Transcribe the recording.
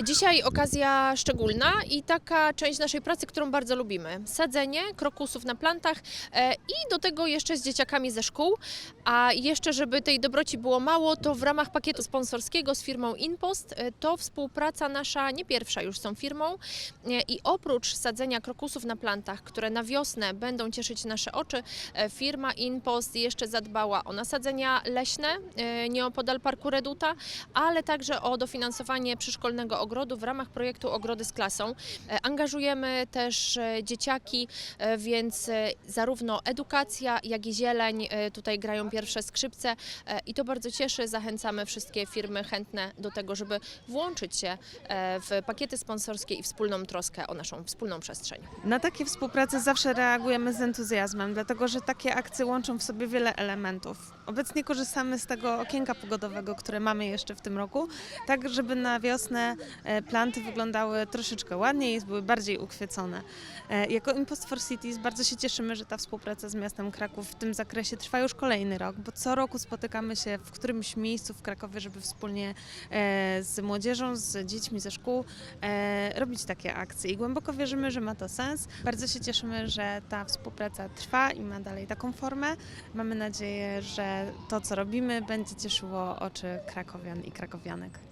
Dzisiaj okazja szczególna i taka część naszej pracy, którą bardzo lubimy. Sadzenie krokusów na plantach e, i do tego jeszcze z dzieciakami ze szkół. A jeszcze, żeby tej dobroci było mało, to w ramach pakietu sponsorskiego z firmą InPost e, to współpraca nasza nie pierwsza już z tą firmą. E, I oprócz sadzenia krokusów na plantach, które na wiosnę będą cieszyć nasze oczy, firma InPost jeszcze zadbała o nasadzenia leśne nieopodal Parku Reduta, ale także o dofinansowanie przyszkolnego ogrodu w ramach projektu Ogrody z klasą. E, Angażujemy też e, dzieciaki, e, więc zarówno edukacja, jak i zieleń tutaj grają pierwsze skrzypce i to bardzo cieszy. Zachęcamy wszystkie firmy chętne do tego, żeby włączyć się w pakiety sponsorskie i wspólną troskę o naszą wspólną przestrzeń. Na takie współprace zawsze reagujemy z entuzjazmem, dlatego że takie akcje łączą w sobie wiele elementów. Obecnie korzystamy z tego okienka pogodowego, które mamy jeszcze w tym roku, tak żeby na wiosnę planty wyglądały troszeczkę ładniej, były bardziej ukwiecone. E, Jako Impost for Cities bardzo się cieszymy, że ta współpraca z miastem Kraków w tym zakresie trwa już kolejny rok, bo co roku spotykamy się w którymś miejscu w Krakowie, żeby wspólnie e, z młodzieżą, z dziećmi ze szkół e, robić takie akcje i głęboko wierzymy, że ma to sens. Bardzo się cieszymy, że ta współpraca trwa i ma dalej taką formę. Mamy nadzieję, że to, co robimy, będzie cieszyło oczy krakowian i krakowianek.